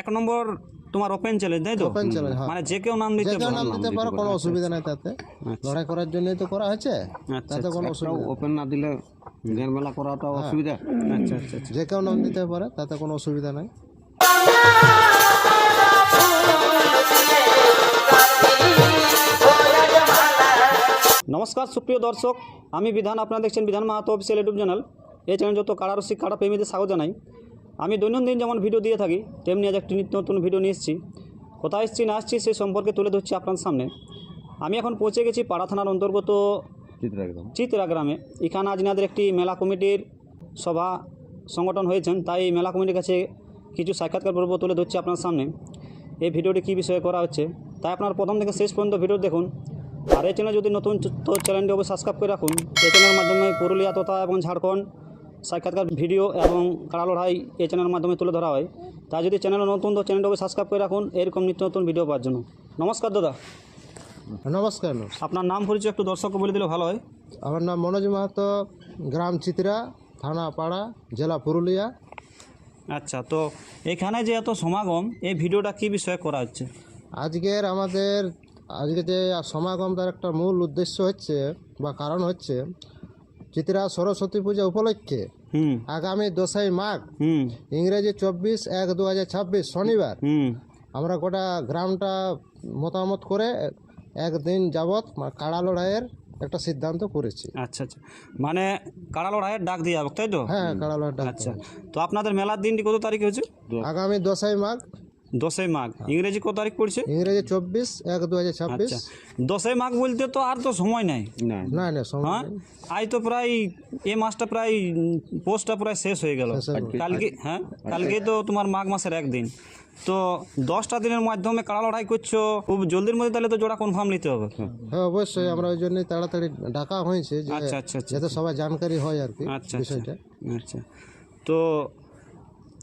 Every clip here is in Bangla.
এক নম্বর তোমার ওপেন চ্যালেঞ্জ তাই তো? ওপেন চ্যালেঞ্জ হ্যাঁ। মানে যে কেউ নাম দিতে কেউ পারে। নাম দিতে পারে কোনো অসুবিধা নাই তাতে। লড়াই করার জন্যই তো করা হয়েছে। আচ্ছা তাতে কোনো অসুবিধা ওপেন না দিলে জ্ঞান মেলা করাটা অসুবিধা। আচ্ছা আচ্ছা আচ্ছা। যে কেউ নাম দিতে পারে তাতে কোনো অসুবিধা নাই। নমস্কার সুপ্রিয় দর্শক। আমি বিধান আপনারা দেখছেন Bidhan Mahato official YouTube channel. এই চ্যানেল যত কাড়া রসিক কাড়া প্রেমীদের স্বাগত জানাই। আমি দৈনন্দিন যেমন ভিডিও দিয়ে থাকি তেমনি আজ একটি নিত্য নতুন ভিডিও নিয়ে এসেছি। কোথায় এসেছি না আসছি সেই সম্পর্কে তুলে ধরছি আপনার সামনে। আমি এখন পৌঁছে গেছি পাড়া থানার অন্তর্গত চিত্রা গ্রামে। এখানে আজ নাদের একটি মেলা কমিটির সভা সংগঠন হয়েছেন তাই এই মেলা কমিটির কাছে কিছু সাক্ষাৎকার পর্ব তুলে ধরছি আপনার সামনে। এই ভিডিওটি কী বিষয়ে করা হচ্ছে তাই আপনার প্রথম থেকে শেষ পর্যন্ত ভিডিও দেখুন। আর এই চ্যানেল যদি নতুন তো চ্যানেলটি অবশ্যই সাবস্ক্রাইব করে রাখুন। এই চ্যানেলের মাধ্যমে পুরুলিয়া তথা এবং ঝাড়খণ্ড সাক্ষাৎকার ভিডিও এবং কাড়া লড়াই এই চ্যানেলের মাধ্যমে তুলে ধরা হয়। তাই যদি চ্যানেল নতুন তো চ্যানেলটি অবশ্যই সাবস্ক্রাইব করে রাখুন। এরকম নিত্য নতুন ভিডিও পাওয়ার জন্য। নমস্কার দাদা। নমস্কার। আপনার নাম পরিচয় একটু দর্শককে বলে দিলে ভালো হয়। আমার নাম মনোজ মাহাতো গ্রাম চিত্রা থানা পাড়া জেলা পুরুলিয়া। আচ্ছা তো এখানে যে এত সমাগম এই ভিডিওটা কি বিষয়ে করা হচ্ছে? আজকের আমাদের আজকে যে সমাগম তার একটা মূল উদ্দেশ্য হচ্ছে বা কারণ হচ্ছে চিত্রা সরস্বতী পূজা উপলক্ষে আগামী দশই মাঘ হুম। ইংরেজি চব্বিশ এক দু হাজার ছাব্বিশ শনিবার। আমরা গোটা গ্রামটা মতামত করে একদিন যাবৎ কাড়া লড়াইয়ের একটা সিদ্ধান্ত করেছি। আচ্ছা আচ্ছা। মানে কাড়া লড়াইয়ের ডাক দিয়ে যাব তাই তো? হ্যাঁ কাড়া লড়াই আচ্ছা। তো আপনাদের মেলার দিনটি কত তারিখ হয়েছে? আগামী দশই মাঘ দশই মাঘ। ইংরেজি কত তারিখ পড়ছে? ইংরেজি চব্বিশ এক দু হাজার ছাব্বিশ। আচ্ছা। দশই মাঘ বলতে তো আর তো সময় নাই। না না হ্যাঁ। আজ তো প্রায় এ মাসটা প্রায় পোস্টটা প্রায় শেষ হয়ে গেল। শেষ হয়ে গেল। কালকে হ্যাঁ? কালকে তো তোমার মাঘ মাসের একদিন। তো দশটা দিনের মাধ্যমে কাড়া লড়াই করছ? খুব জলদির মধ্যে তাহলে তো জোড়া কনফার্ম নিতে হবে। হ্যাঁ অবশ্যই। আমরা ওই জন্যই তাড়াতাড়ি ডাকা হয়েছে আচ্ছা আচ্ছা আচ্ছা যাতে সবাই জানকারি হয় আর কি আচ্ছা আচ্ছা। আচ্ছা। তো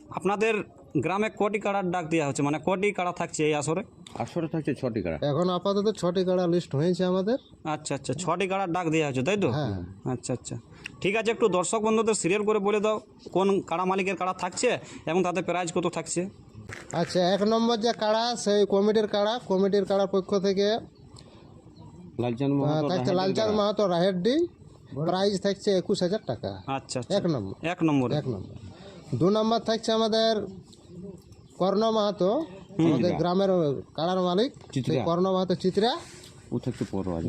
আপনাদের গ্রামে কটি কাড়ার ডাক দেওয়া হচ্ছে? মানে কটি কাড়া থাকছে এই আসরে? আসরে থাকছে ছটি কাড়া। এখন আপাতত ছটি কাড়া লিস্ট হয়েছে আমাদের। আচ্ছা আচ্ছা ছটি কাড়ার ডাক দেওয়া হচ্ছে তাই তো? হ্যাঁ। আচ্ছা আচ্ছা। ঠিক আছে একটু দর্শক বন্ধুদের সিরিয়াল করে বলে দাও কোন কাড়া মালিকের কাড়া থাকছে এবং তাতে প্রাইজ কত থাকছে? আচ্ছা এক নম্বর যে কাড়া সেই কমিটির কাড়া কমিটির কাড়ার পক্ষ থেকে লালচাঁদ মাহাতো থাকছে লালচাঁদ মাহাতো রাহেরডি প্রাইজ থাকছে একুশ হাজার টাকা। আচ্ছা আচ্ছা। এক নম্বর। এক নম্বর। এক নম্বর। দু নম্বর থাকছে আমাদের কর্ণ মাহাতো আমাদের গ্রামের কাড়ার মালিক কর্ণ মাহাতো চিত্রা।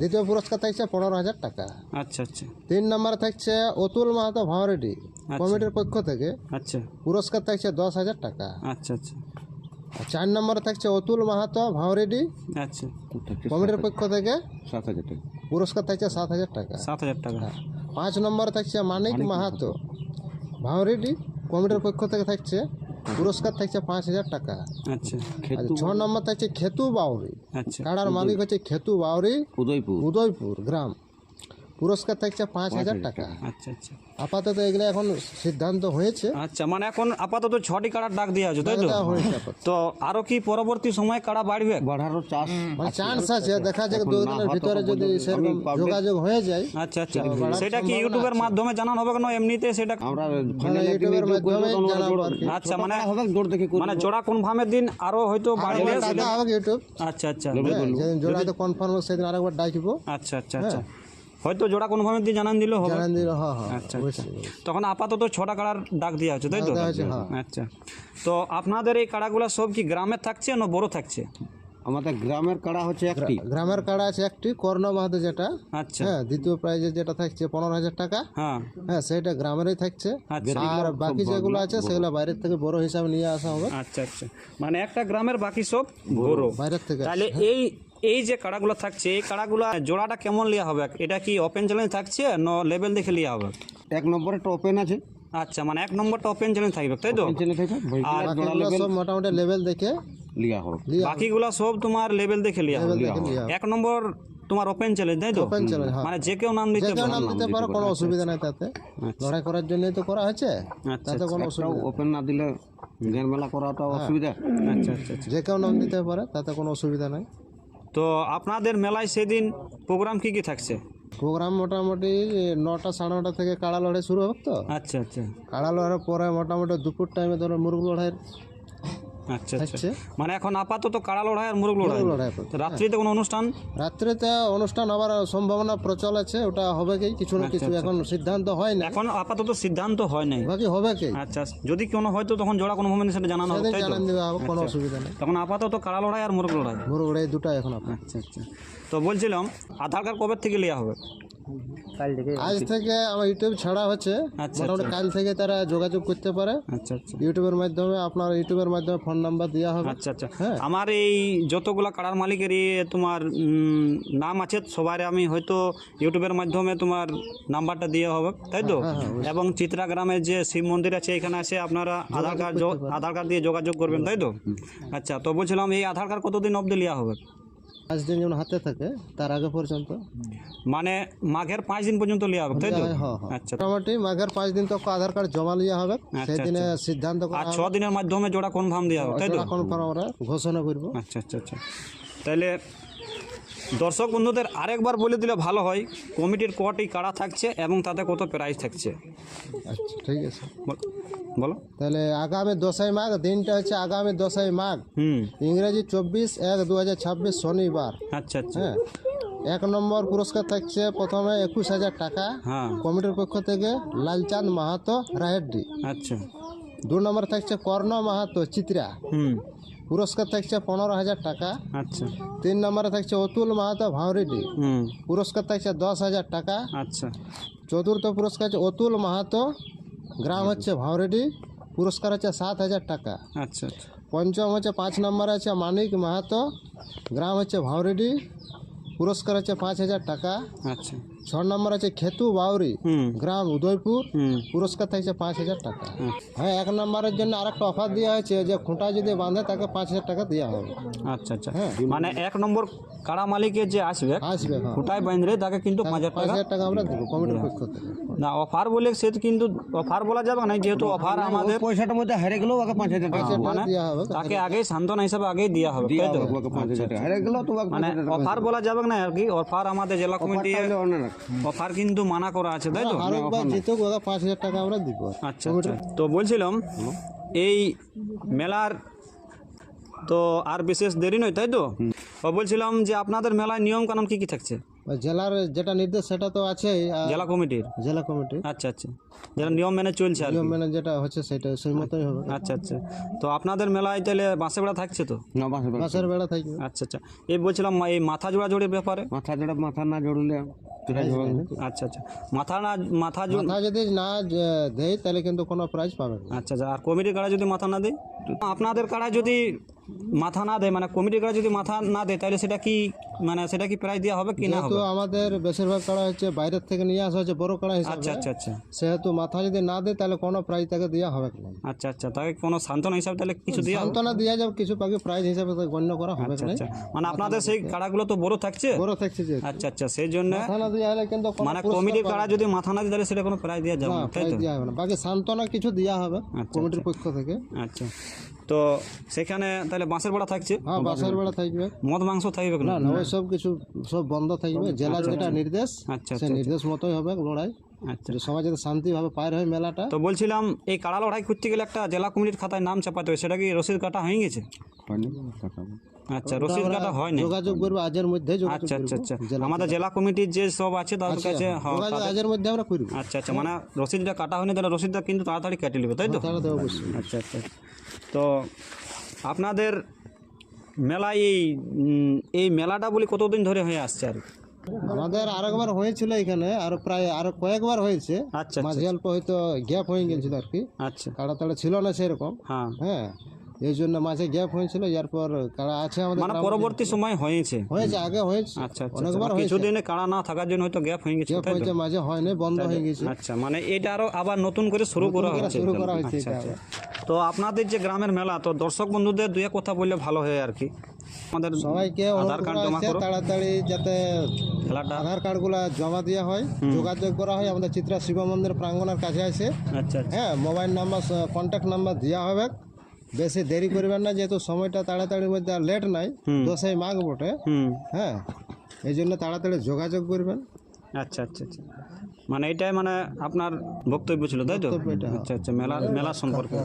দ্বিতীয় পুরস্কার থাকছে পনেরো হাজার টাকা। আচ্ছা আচ্ছা। তিন নম্বর থাকছে অতুল মাহাতো ভাঁড়েডি কমিটির পক্ষ থেকে। আচ্ছা। পুরস্কার থাকছে দশ হাজার টাকা। আচ্ছা আচ্ছা। চার নম্বরে থাকছে অতুল মাহাতো ভাঁড়েডি আচ্ছা। কমিটির পক্ষ থেকে। সাত হাজার টাকা। পুরস্কার থাকছে সাত হাজার টাকা। সাত হাজার টাকা। পাঁচ নম্বরে থাকছে মানিক মাহাতো ভাঁড়েডি কমিটির পক্ষ থেকে থাকছে পুরস্কার থাকছে পাঁচ হাজার টাকা। আচ্ছা ছ নম্বর থাকছে খেতু বাউরি। আচ্ছা কাড়ার মালিক হচ্ছে খেতু বাউরি উদয়পুর। উদয়পুর গ্রাম। পুরস্কার থাকছে পাঁচ হাজার টাকা। আচ্ছা আচ্ছা। আপাতত এগুলো এখন সিদ্ধান্ত হয়েছে। আচ্ছা মানে এখন আপাতত ছটি কাড়ার ডাক দেওয়া হচ্ছে তাই তো? হয়েছে তো আরও কি পরবর্তী সময় কাড়া বাড়বে? চাষ মানে চান্স আছে দেখা যাক দুদিনের ভিতরে যদি সেরকম যোগাযোগ হয়ে যায় আচ্ছা আচ্ছা। সেটা কি ইউটিউবের মাধ্যমে জানানো হবে কেন? এমনিতে সেটা আমরা মানে ইউটিউবের মাধ্যমে জানাব আচ্ছা মানে হবে জোর দেখে মানে জোড়া কোন কনফার্মের দিন আরও হয়তো বাড়বে? টাকা হবে ইউটিউব। আচ্ছা আচ্ছা। হ্যাঁ, যেদিন জোড়াতে কনফার্ম সেদিন আরেকবার ডাকবো। আচ্ছা আচ্ছা আচ্ছা। হয়তো জোড়া কনফার্মের দিন জানান দিলেও হবে। জানান দিল হ্যাঁ হ্যাঁ আচ্ছা আচ্ছা। তখন আপাতত ছটা কাড়ার ডাক দেওয়া হচ্ছে তাই তো? হ্যাঁ। আচ্ছা। তো আপনাদের এই কাড়াগুলো সব কি গ্রামে থাকছে না বড় থাকছে? আমাদের গ্রামের কাড়া হচ্ছে একটি। গ্রামের কাড়া আছে একটি কর্ণ মাহাতো যেটা। আচ্ছা। হ্যাঁ দ্বিতীয় প্রাইজে যেটা থাকছে পনেরো হাজার টাকা। হ্যাঁ। হ্যাঁ সেটা গ্রামেরই থাকছে। আচ্ছা। আর বাকি যেগুলো আছে সেগুলো বাইরের থেকে বড় হিসাবে নিয়ে আসা হবে। আচ্ছা আচ্ছা। মানে একটা গ্রামের বাকি সব বড়। বাইরের থেকে তাহলে এই এই যে কাড়াগুলো থাকছে এই কাড়াগুলো জোড়াটা কেমন লিয়া হবে? এটা কি ওপেন চ্যালেঞ্জ থাকছে না লেভেল দেখে লিয়া হবে? এক নম্বরে একটা ওপেন আছে। আচ্ছা মানে এক নম্বরটা ওপেন চ্যালেঞ্জ থাকবে তাই তো? আর মোটামুটি লেভেল দেখে লিয়া হবে। বাকিগুলো সব তোমার লেভেল দেখে লিয়া হবে। এক নম্বর তোমার ওপেন চ্যালেঞ্জ তাই তো? ওপেন চ্যালেঞ্জ হ্যাঁ। মানে যে কেউ নাম দিতে পারে। নাম দিতে পারে কোনো অসুবিধা নাই তাতে। লড়াই করার জন্যই তো করা হয়েছে। আচ্ছা তাতে কোনো অসুবিধা ওপেন না দিলে জ্ঞান মেলা করাটা অসুবিধা। আচ্ছা আচ্ছা আচ্ছা। যে কেউ নাম দিতে পারে তাতে কোনো অসুবিধা নাই। তো আপনাদের মেলায় সেদিন প্রোগ্রাম কি কি থাকছে? প্রোগ্রাম মোটামুটি নটা সাড়ে নটা থেকে কাড়া লড়াই শুরু হবে তো। আচ্ছা আচ্ছা। কাড়া লড়াইয়ের পরে মোটামুটি দুপুর টাইমে ধরো মুরগ লড়াইয়ের আচ্ছা আচ্ছা। মানে এখন আপাতত কাড়া লড়াই আর মুরগ লড়াই? লড়াই রাত্রিতে কোনো অনুষ্ঠান? রাত্রিতে অনুষ্ঠান হবার সম্ভাবনা প্রচল আছে ওটা হবে কি কিছু না কিছু এখন সিদ্ধান্ত হয় না এখন আপাতত সিদ্ধান্ত হয় নাই। বাকি হবে কি? আচ্ছা যদি কোনো হয়তো তখন জোড়া কোনো মোমেন্ট সেটা জানানো হবে জানান দেওয়া কোনো অসুবিধা নেই। তখন আপাতত কাড়া লড়াই আর মুরগ লড়াই? মুরগ লড়াই দুটাই এখন আচ্ছা আচ্ছা। তো বলছিলাম আধার কার্ড কবে থেকে নেওয়া হবে? আজ থেকে আমার ইউটিউব ছাড়া হচ্ছে। আচ্ছা, মোটামুটি কাল থেকে তারা যোগাযোগ করতে পারে। আচ্ছা আচ্ছা। ইউটিউবের মাধ্যমে আপনার ইউটিউবের মাধ্যমে ফোন নাম্বার দেওয়া হবে। আচ্ছা আচ্ছা। হ্যাঁ। আমার এই যতগুলা কাড়ার মালিকেরই তোমার নাম আছে সবার আমি হয়তো ইউটিউবের মাধ্যমে তোমার নাম্বারটা দিয়ে হবে তাই তো? হ্যাঁ, এবং চিত্রা গ্রামের যে শিব মন্দির আছে এখানে এসে আপনারা আধার কার্ড আধার কার্ড দিয়ে যোগাযোগ করবেন তাই তো? আচ্ছা তো বলছিলাম এই আধার কার্ড কতদিন অবধি নেওয়া হবে? পাঁচ দিন যেমন হাতে থাকে তার আগে পর্যন্ত। মানে মাঘের পাঁচ দিন পর্যন্ত নেওয়া হবে তাই তো? হ্যাঁ, হ্যাঁ। আচ্ছা। মোটামুটি মাঘের পাঁচ দিন তো আধার কার্ড জমা লিয়া হবে সেই সেদিনে সিদ্ধান্ত আর ছ দিনের মাধ্যমে জোড়া কনফার্ম দেওয়া হবে তাই তো? কনফার্ম আমরা ঘোষণা করব। আচ্ছা আচ্ছা আচ্ছা। তাহলে দর্শক বন্ধুদের আরেকবার বলে দিলে ভালো হয় কমিটির কটি কাড়া থাকছে এবং তাতে কত প্রাইজ থাকছে? আচ্ছা ঠিক আছে। বলো তাহলে আগামী দশই মাঘ দিনটা হচ্ছে আগামী দশই মাঘ। হুম। ইংরেজি চব্বিশ এক দু হাজার ছাব্বিশ শনিবার। আচ্ছা আচ্ছা। হ্যাঁ। এক নম্বর পুরস্কার থাকছে প্রথমে একুশ হাজার টাকা। হ্যাঁ। কমিটির পক্ষ থেকে লালচাঁদ মাহাতো রাহেড্ডি। আচ্ছা। দু নম্বর থাকছে কর্ণ মাহাতো চিত্রা। হুম। পুরস্কার থাকছে পনেরো হাজার টাকা। আচ্ছা। তিন নম্বরে থাকছে অতুল মাহাতো ভাওরিডি। হুম। পুরস্কার থাকছে দশ হাজার টাকা। আচ্ছা। চতুর্থ পুরস্কার হচ্ছে অতুল মাহাতো। গ্রাম হচ্ছে ভাওরেডি। পুরস্কার হচ্ছে সাত হাজার টাকা। আচ্ছা আচ্ছা। পঞ্চম হচ্ছে পাঁচ নম্বরে আছে মানিক মাহাতো। গ্রাম হচ্ছে ভাওরেডি। পুরস্কার হচ্ছে পাঁচ হাজার টাকা। আচ্ছা। ছ নম্বর আছে খেতু বাউরি হুম। গ্রাম উদয়পুর হুম। পুরস্কার থাকছে পাঁচ হাজার টাকা। হ্যাঁ এক নম্বরের জন্য আরেকটা অফার দেওয়া হয়েছে যে খুঁটা যদি বাঁধে তাকে পাঁচ হাজার টাকা দেওয়া হবে। আচ্ছা আচ্ছা। হ্যাঁ। মানে এক নম্বর কাড়া মালিকের যে আসবে আসবে হ্যাঁ। খুঁটায় বাঁধলে তাকে কিন্তু পাঁচ হাজার পাঁচ টাকা হাজার টাকা আমরা দেবো কমিটির পক্ষ থেকে। না অফার বলে সে তো কিন্তু অফার বলা যাবে না যেহেতু অফার আমাদের পয়সাটার মধ্যে হারে গেলেও ওকে পাঁচ হাজার টাকা পাঁচ হাজার টাকা মানে দেওয়া হবে। তাকে আগেই সান্ত্বনা হিসাবে আগেই দেওয়া হবে তাই তো? ওকে পাঁচ হাজার টাকা। হারে গেলেও তো ওকে মানে অফার বলা যাবে না আর কি অফার আমাদের জেলা কমিটি অফার কিন্তু মানা করা আছে তাই তো? পাঁচ হাজার টাকা আমরা দিব। আচ্ছা আচ্ছা। তো বলছিলাম এই মেলার তো আর বিশেষ দেরি নয় তাই তো? বলছিলাম যে আপনাদের মেলায় নিয়ম কানুন কি কি থাকছে? জেলার যেটা নির্দেশ সেটা তো আছেই আর জেলা কমিটির? জেলা কমিটি আচ্ছা আচ্ছা। যেটা নিয়ম মেনে চলছে আর নিয়ম মেনে যেটা হচ্ছে সেটা সেই মতোই হবে। আচ্ছা আচ্ছা। তো আপনাদের মেলায় তাহলে বাঁশে বেড়া থাকছে তো? না বাসে মাসের বেলা থাকবে। আচ্ছা আচ্ছা। এই বলছিলাম এই মাথা জোড়া জোড়ির ব্যাপারে? মাথা জোড়া মাথা না জড়লে হবে না। আচ্ছা আচ্ছা। মাথা না মাথা জোড় মাথা যদি না দেয় তাহলে কিন্তু কোনো প্রাইজ পাবে আচ্ছা আচ্ছা। আর কমিটির কাড়া যদি মাথা না দেয়? আপনাদের কাড়া যদি মাথা না দেয় মানে কমিটি কাড়া যদি মাথা না দেয় তাহলে সেটা কি মানে সেটা কি প্রাইজ দেওয়া হবে কি না হবে? আমাদের বেশিরভাগ কাড়া হচ্ছে বাইরের থেকে নিয়ে আসা হচ্ছে বড় কাড়া আচ্ছা হিসাবে। আচ্ছা আচ্ছা সেহেতু মাথা যদি না দেয় তাহলে কোনো প্রাইজ তাকে দেওয়া হবে না? আচ্ছা আচ্ছা তাকে কোনো সান্ত্বনা হিসাবে তাহলে কিছু দেওয়া সান্ত্বনা দেওয়া যাবে কিছু পাখি প্রাইজ হিসাবে গণ্য করা হবে আচ্ছা না? আচ্ছা। মানে আপনাদের সেই কাড়াগুলো তো বড় থাকছে? বড় থাকছে আচ্ছা আচ্ছা সেই জন্য মাথা না দেওয়া হলে কিন্তু মানে কমিটির কাড়া যদি মাথা না দেয় তাহলে সেটা কোনো প্রাইজ দেওয়া যাবে না, তাই তো? দেওয়া হবে না। বাকি সান্ত্বনা কিছু দেওয়া হবে আচ্ছা, কমিটির পক্ষ থেকে। আচ্ছা। তো সেখানে তাহলে বাঁশের বেড়া থাকছে? হ্যাঁ বাসের বেলা থাকবে। মদ মাংস থাকবে না না ওই সব কিছু সব বন্ধ থাকবে। জেলা যেটা নির্দেশ আচ্ছা সেই নির্দেশ মতোই হবে লড়াই। আচ্ছা। সবাই যাতে শান্তিভাবে পার হয় মেলাটা। তো বলছিলাম এই কাড়া লড়াই করতে গেলে একটা জেলা কমিটির খাতায় নাম চাপাতে হবে সেটা কি রসিদ কাটা হয়ে গেছে। আচ্ছা রসিদ কাটা হয় না যোগাযোগ করব আজের মধ্যে আচ্ছা আচ্ছা আচ্ছা। আমাদের জেলা কমিটির যে সব আছে তাদের কাছে হ্যাঁ তাদের- আজের মধ্যে আমরা করব আচ্ছা আচ্ছা মানে রসিদটা কাটা হয়নি তাহলে রসিদটা কিন্তু তাড়াতাড়ি কেটে নেবে তাই তো? তো আচ্ছা আচ্ছা। তো আপনাদের মেলায় এই এই মেলাটা বলি কতদিন ধরে হয়ে আসছে আর? আমাদের আরেকবার হয়েছিল এখানে আর প্রায় আরও কয়েকবার হয়েছে। আচ্ছা আচ্ছা। মাঝে অল্প হয়তো গ্যাপ হয়ে গেছিল আর কি। আচ্ছা। কাড়া তাড়া ছিল না সেরকম। হ্যাঁ। হ্যাঁ। এই জন্য মাঝে গ্যাপ হয়েছিল এরপর কাড়া আছে আমাদের মানে পরবর্তী সময় হয়েছে? হয়েছে আগে হয়েছে। আচ্ছা আচ্ছা। অনেকবার আচ্ছা। হয়েছে। কিছুদিনে কাড়া না থাকার জন্য হয়তো গ্যাপ হয়ে গেছে গ্যাপ হয়েছে মাঝে হয়নি বন্ধ হয়ে গেছে। আচ্ছা মানে এটা আরও আবার নতুন করে শুরু করা হচ্ছে শুরু করা হয়েছে। তো আপনাদের যে গ্রামের মেলা তো দর্শক বন্ধুদের এক কথা বললে ভালো হয় আর কি। আমাদের সবাইকে আধার কার্ড জমা করো। তাড়াতাড়ি যাতে খেলাটা আধার কার্ডগুলো জমা দেওয়া হয় যোগাযোগ করা হয়। আমাদের চিত্রা শিব মন্দির প্রাঙ্গণের কাছে আছে। আচ্ছা আচ্ছা। হ্যাঁ মোবাইল নাম্বার কন্ট্যাক্ট নাম্বার দেওয়া হবে। বেশি দেরি করবেন না যেহেতু সময়টা তাড়াতাড়ির মধ্যে আর লেট নাই। দশই মাঘ বটে হ্যাঁ এই জন্য তাড়াতাড়ি যোগাযোগ করবেন। আচ্ছা আচ্ছা আচ্ছা। মানে এটাই মানে আপনার বক্তব্য ছিল তাই তো? এটা। আচ্ছা আচ্ছা মেলা মেলা সম্পর্কে।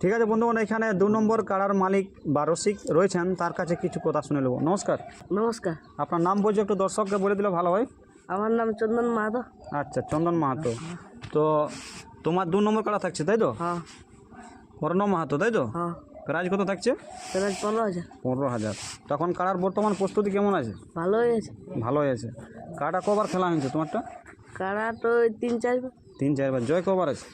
ঠিক আছে বন্ধুগণ এখানে দু নম্বর কাড়ার মালিক বা রসিক রয়েছেন তার কাছে কিছু কথা শুনে নেব। নমস্কার। নমস্কার। আপনার নাম বলছে একটু দর্শককে বলে দিলে ভালো হয়। আমার নাম চন্দন মাহাতো। আচ্ছা চন্দন মাহাতো। তো তোমার দু নম্বর কাড়া থাকছে তাই তো? হ্যাঁ। অর্ণব মাহাতো তাই তো? হ্যাঁ। প্রাইজ কত থাকছে? প্রায় পনেরো হাজার। পনেরো হাজার। তখন কাড়ার বর্তমান প্রস্তুতি কেমন আছে? ভালোই হয়েছে ভালোই আছে। কাড়া কবার খেলা হয়েছে তোমারটা? কাড়া তো ওই তিন চারবার তিন চারবার জয় কবার আছে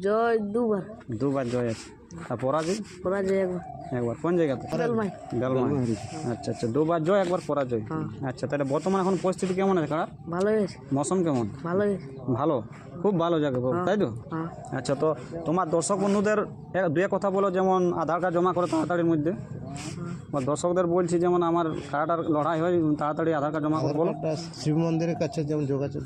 জয় দুবার দুবার জয় আছে আর পরাজয়? পরাজয় একবার। একবার। কোন জায়গাতে? আচ্ছা আচ্ছা দুবার জয় একবার পরাজয়। আচ্ছা তাহলে বর্তমান এখন পরিস্থিতি কেমন আছে? ভালো মৌসুম কেমন? ভালো ভালো। খুব ভালো জায়গা তাই তো? হ্যাঁ। আচ্ছা তো তোমার দর্শক বন্ধুদের দুয়ে কথা বলো যেমন আধার কার্ড জমা করে তাড়াতাড়ির মধ্যে। বা দর্শকদের বলছি যেমন আমার কার্ডার লড়াই হয় তাড়াতাড়ি আধার কার্ড জমা করে বলো। শিব মন্দিরের কাছে যেমন যোগাযোগ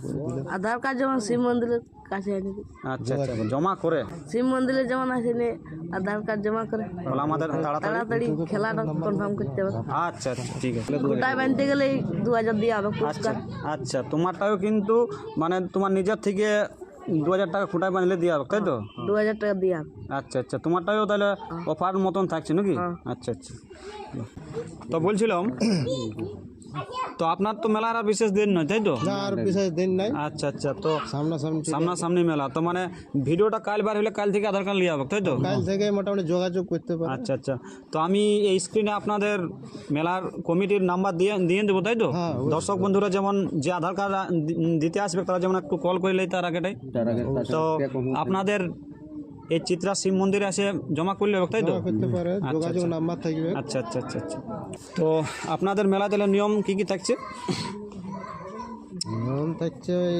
আধার কার্ড যেমন শিব মন্দিরের কাছে এনে দিই। আচ্ছা আচ্ছা। জমা করে? শিব মন্দিরে যেমন আছে নে আধার কার্ড জমা করে। বলে আমাদের তাড়াতাড়ি তাড়াতাড়ি খেলাটা কনফার্ম করতে হবে। আচ্ছা আচ্ছা ঠিক আছে। গোটায় বানতে গেলে দু হাজার দিয়ে হবে আচ্ছা পুরস্কার আচ্ছা তোমারটাও কিন্তু মানে তোমার নিজের থেকে দু হাজার টাকা খুঁটায় বাঁধলে দিয়ে হবে তাই তো? দু হাজার টাকা দিয়ে হবে আচ্ছা আচ্ছা তোমারটাও তাহলে অফার মতন থাকছে নাকি? হ্যাঁ। আচ্ছা আচ্ছা। তো বলছিলাম তো আপনার তো মেলার আর বিশেষ দিন নয় তাই তো? না আর বিশেষ দিন নাই। আচ্ছা আচ্ছা তো সামনাসামনি সামনাসামনি মেলা তো মানে ভিডিওটা কাল বার হলে কাল থেকে আধার কার্ড নিয়ে যাবে তাই তো? কাল থেকে মোটামুটি যোগাযোগ করতে পারে। আচ্ছা আচ্ছা তো আমি এই স্ক্রিনে আপনাদের মেলার কমিটির নাম্বার দিয়ে দিয়ে দেবো তাই তো? হ্যাঁ, দর্শক বন্ধুরা যেমন যে আধার কার্ড দিতে আসবে তারা যেমন একটু কল করে লেই তার আগেটাই। তো আপনাদের এই চিত্রা শিব মন্দিরে এসে জমা করলে হবে তাই তো? করতে পারে যোগাযোগ নাম্বার থাকবে। আচ্ছা আচ্ছা আচ্ছা আচ্ছা। তো আপনাদের মেলা তাহলে নিয়ম কি কি থাকছে? নিয়ম থাকছে ওই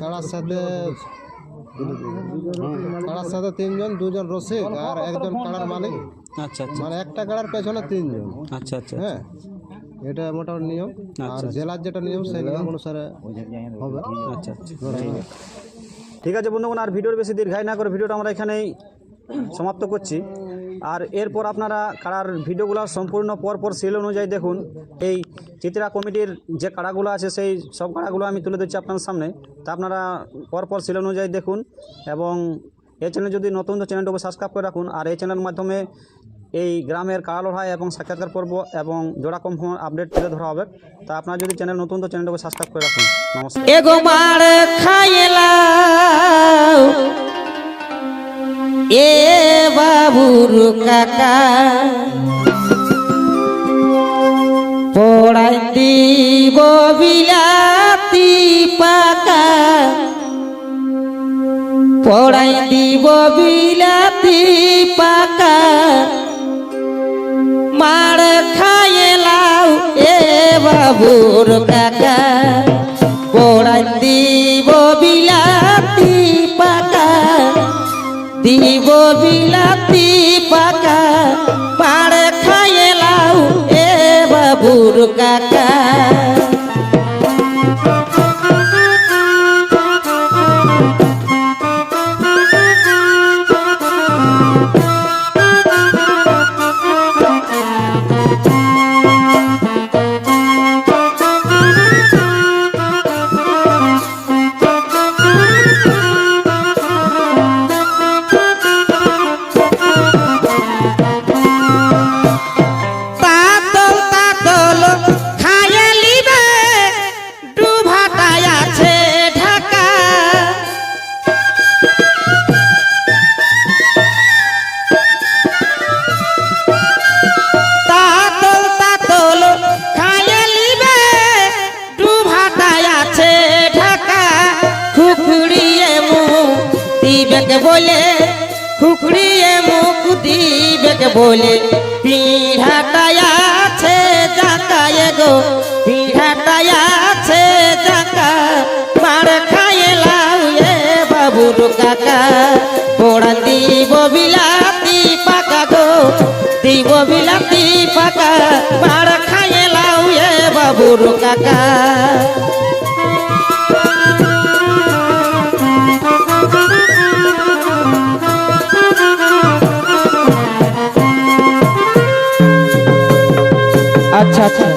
কাড়ার সাথে কাড়ার সাথে তিনজন দুজন রসিক আর একজন কাড়ার মালিক। আচ্ছা আচ্ছা। মানে একটা কাড়ার পেছনে তিনজন। আচ্ছা আচ্ছা হ্যাঁ এটা মোটামুটি নিয়ম। আর জেলার যেটা নিয়ম সেই নিয়ম অনুসারে হবে। আচ্ছা আচ্ছা। ঠিক আছে। বন্ধুগণ, আর ভিডিওর বেশি দীর্ঘায় না করে ভিডিওটা আমরা এখানেই সমাপ্ত করছি। আর এরপর আপনারা কাড়ার ভিডিওগুলো সম্পূর্ণ পরপর সিল অনুযায়ী দেখুন। এই চিত্রা কমিটির যে কাড়াগুলো আছে, সেই সব কাড়াগুলো আমি তুলে দিচ্ছি আপনার সামনে। তা আপনারা পরপর সিল অনুযায়ী দেখুন এবং এই চ্যানেল যদি নতুন, তো চ্যানেলটাকে সাবস্ক্রাইব করে রাখুন। আর এই চ্যানেলের মাধ্যমে এই গ্রামের কাড়া লড়াই এবং সাক্ষাৎকার পর্ব এবং জোড়া কনফার্ম আপডেট তুলে ধরা হবে। তা আপনারা যদি চ্যানেল নতুন, তো চ্যানেলটাকে সাবস্ক্রাইব করে রাখুন। নমস্কার। এ বাবুর কাকা, পড়াই দিব বিলাতি পাকা, পড়াই দিব বিলাতি পাকা খাইলাও এ বাবুর কাকা। পড়াই দিব বিলাতি পাকা। দিব বিলাতি দিবেকে বলে খুখড়িয়ে মুখ দিবেকে বলে। পিঢ়াটায় আছে জাকায় গো পিঢ়াটায় আছে জাকা মার খাইলাও এ বাবুর কাকা। পোড়া দিব বিলাতি পাকা গো, দিব বিলাতি পাকা। মার খাইলাও এ বাবুর কাকা। আচ্ছা আচ্ছা।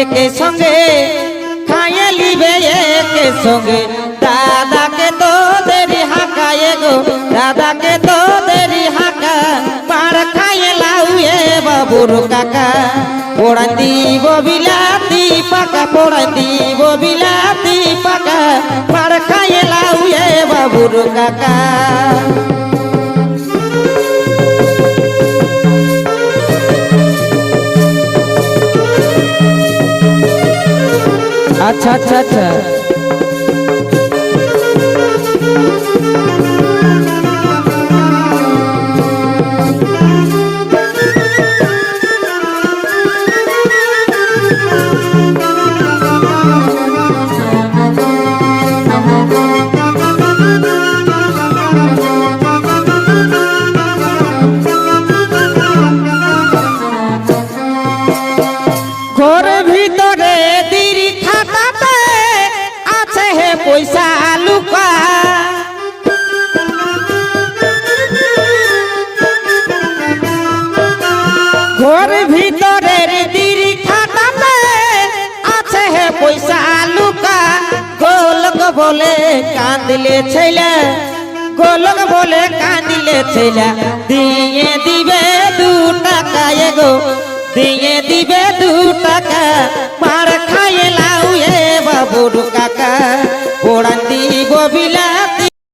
একে সঙ্গে, খাইয়ে লিবে একে সঙ্গে। দাদাকে তো দেরি হাঁকায় গো, দাদাকে তো দেরি হাঁকা। পার খাইয়ে লাউয়ে বাবুর কাকা। পোড়া দিব বিলাতি পাকা পোড়া দিব বিলাতি পাকা। পার খাইয়ে লাউয়ে বাবুর কাকা। আচ্ছা আচ্ছা আচ্ছা। পয়সা লুকা। ঘর ভিতরে দিরি খাটাতে আছে হে পয়সা লুকা। গোলক বলে কাঁদিলে ছেলে, গোলক বলে কাঁদিলে ছেলে। দিয়ে দিবে দু টাকা এগো, দিয়ে দিবে দু টাকা। মার ওড়ান দিব বিলাতে